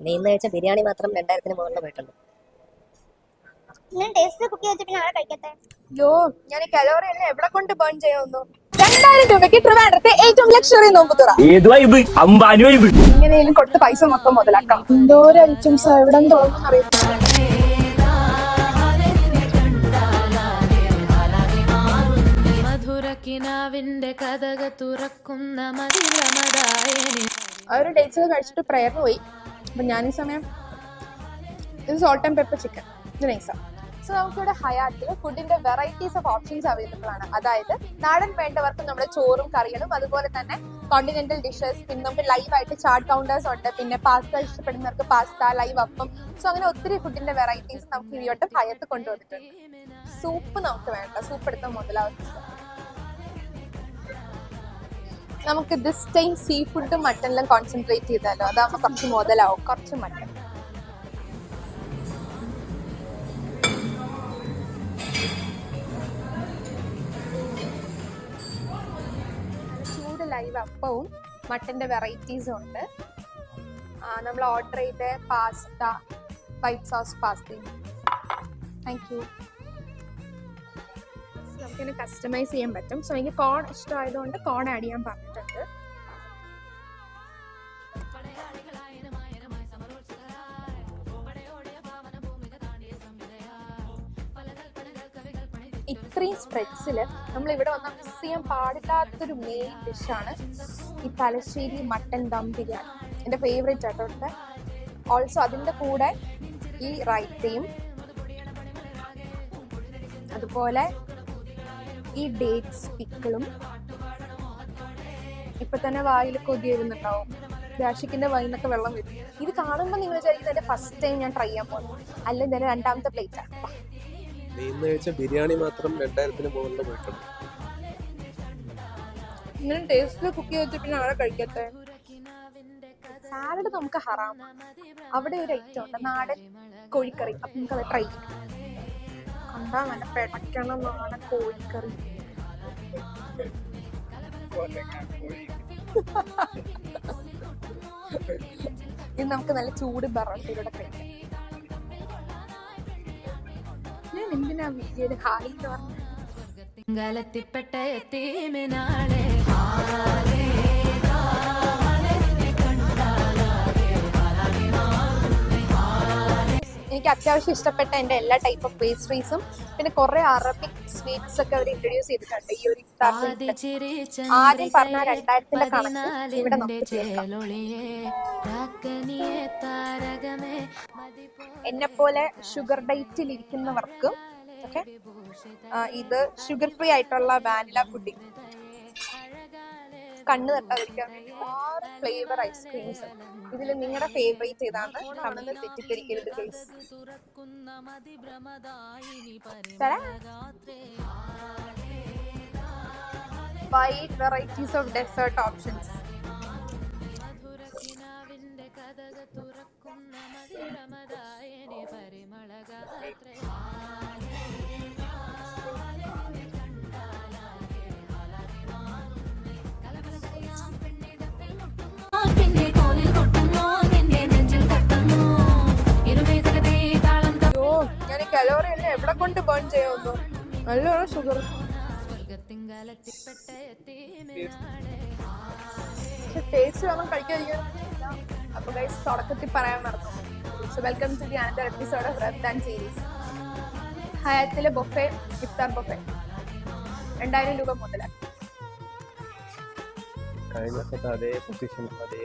നീ ഇന്ന് കഴിച്ച ബിരിയാണി മാത്രം രണ്ടായിരത്തിന് മുകളിൽ പോയിട്ടുണ്ട് ഞാൻ കലോറി എവിടെ കൊണ്ട് ബേൺ ചെയ്യാവുന്നു? രണ്ടായിരം രൂപയ്ക്ക് ട്രിവാൻഡ്രത്തെ ഏറ്റവും ലക്ഷറി നോമ്പ് ഏത് വൈബ് അമ്പാനി വൈബ് ഇങ്ങനെയും കൊടുത്ത് പൈസ മൊത്തം മുതലാക്കാം. എന്തോരം ഐറ്റംസ് എവിടെ തോന്നുന്നു മധുരക്കിനാവിന്റെ കഥക തുറക്കുന്ന മതിരമതായനി ആ ഒരു ഡേറ്റ്സ് കഴിച്ചിട്ട് പ്രയർ പോയി. അപ്പൊ ഞാൻ ഈ സമയം ഇത് സോൾട്ട് ആൻഡ് പെപ്പർ ചിക്കൻ ഇത് നൈസാണ് സോ നമുക്കിവിടെ ഹയാത്തിൽ ഫുഡിന്റെ വെറൈറ്റീസ് ഓഫ് ഓപ്ഷൻസ് അവൈലബിൾ ആണ്. അതായത് നാടൻ വേണ്ടവർക്ക് നമ്മുടെ ചോറും കറികളും അതുപോലെ തന്നെ കോണ്ടിനെന്റൽ ഡിഷസ് പിന്നെ നമുക്ക് ലൈവ് ആയിട്ട് ചാർട്ട് കൗണ്ടേഴ്സ് ഉണ്ട്. പിന്നെ പാസ്ത ഇഷ്ടപ്പെടുന്നവർക്ക് പാസ്ത ലൈവ് അപ്പം. സോ അങ്ങനെ ഒത്തിരി ഫുഡിന്റെ വെറൈറ്റീസ് നമുക്ക് ഈ വട്ടം ഹയത്ത് കൊണ്ടുവന്നിട്ടുണ്ട്. സൂപ്പ് നമുക്ക് വേണ്ട. സൂപ്പ് എടുത്ത മുതലാവുന്നത്. നമുക്ക് ദിസ് ടൈം സീ ഫുഡും മട്ടനിലും കോൺസെൻട്രേറ്റ് ചെയ്താലോ? അതാകുമ്പോൾ കുറച്ച് മുതലാവും. കുറച്ച് മട്ടൻ ചൂട് ലൈവ് അപ്പവും മട്ടന്റെ വെറൈറ്റീസും ഉണ്ട്. നമ്മൾ ഓർഡർ ചെയ്ത പാസ്ത വൈറ്റ് സോസ് പാസ്തയും താങ്ക് യു നമുക്കിങ്ങനെ കസ്റ്റമൈസ് ചെയ്യാൻ പറ്റും. സോ എനിക്ക് കോൺ ഇഷ്ടമായതുകൊണ്ട് കോൺ ആഡ് ചെയ്യാൻ പറഞ്ഞിട്ടുണ്ട്. ഇത്രയും സ്പ്രെഡ്സിൽ നമ്മൾ ഇവിടെ വന്നാൽ മിസ് ചെയ്യാൻ പാടില്ലാത്തൊരു മെയിൻ ഡിഷാണ് ഈ തലശ്ശേരി മട്ടൻ ദം ബിരിയാണി. എന്റെ ഫേവറേറ്റ് ആട്ടോ ഇവിടുത്തെ ഓൾസോ അതിന്റെ കൂടെ ഈ റൈത്തയും അതുപോലെ ഈ ഡേറ്റ്സ് പിക്കിളും ഇപ്പൊ തന്നെ വായിൽ കൊതി വരുന്നുണ്ടാവും രാഷിക്കിന്റെ നിന്നൊക്കെ വെള്ളം വരും. ഇത് കാണുമ്പോൾ നിങ്ങൾ വിചാരിക്കുന്ന എന്റെ ഫസ്റ്റ് ടൈം ഞാൻ ട്രൈ ചെയ്യാൻ പോകുന്നു അല്ല എന്റെ രണ്ടാമത്തെ പ്ലേറ്റ് ആണ്. ഇന്ന് കഴിച്ച ബിരിയാണി മാത്രം രണ്ടായിരത്തിന് മുകളിൽ പോയിട്ടുണ്ട്. ഇങ്ങനെ ടേസ്റ്റിൽ കുക്ക് ചെയ്തിട്ട് പിന്നെ ആളെ കഴിക്കട്ടെ സാലഡ് നമുക്ക് ഹറാമാണ് അവിടെ ഒരു ഐറ്റം ഉണ്ട്. നാടൻ കോഴിക്കറി. അപ്പൊ നമുക്ക് അത് ട്രൈ ചെയ്യാം. കണ്ടാ നല്ല പെടക്കണ നാടൻ കോഴിക്കറി. ഇത് നമുക്ക് നല്ല ചൂട് ബറോട്ടയിലൂടെ കഴിക്കാം. ഞാൻ എന്തിനാ വീഡിയോയിൽ ഹായ് എന്ന് എനിക്ക് അത്യാവശ്യം ഇഷ്ടപ്പെട്ട എന്റെ എല്ലാ ടൈപ്പ് ഓഫ് പേസ്ട്രീസും പിന്നെ കുറെ അറബിക് സ്വീറ്റ്സ് ഒക്കെ അവർ ഇൻട്രൊഡ്യൂസ് ചെയ്തിട്ടുണ്ട്. ഈ ഒരു. ആദ്യം പറഞ്ഞ രണ്ടായിരത്തിന്റെ കണക്ക് ഇവിടെ നമുക്ക് തീർക്കാം എന്നെ പോലെ ഷുഗർ ഡയറ്റിൽ ഇരിക്കുന്നവർക്കും ഓക്കെ ഇത് ഷുഗർ ഫ്രീ ആയിട്ടുള്ള വാനില പുഡിംഗ് കണ്ണ് തട്ടാതിരിക്കാൻ വേണ്ടി ആറ് ഫ്ലേവർ ഐസ്ക്രീംസ് ഇതിൽ നിങ്ങളുടെ ഫേവറേറ്റ് ഏതാണ്? കണ്ണിൽ തെറ്റിദ്ധരിക്കരുത് please wide varieties of dessert options calorie എല്ലാം എവിടെ കൊണ്ട് ബേൺ ചെയ്യാവുന്നു നല്ലോണം ഷുഗർ ടേസ്റ്റ് തുടക്കത്തിൽ പറയാൻ മറന്നു. So welcome to the another episode of red and series ഹയാത്തിലെ buffet iftar buffet രണ്ടായിരം രൂപ മുതൽ കഴിഞ്ഞ അതേ പൊസിഷൻ അതേ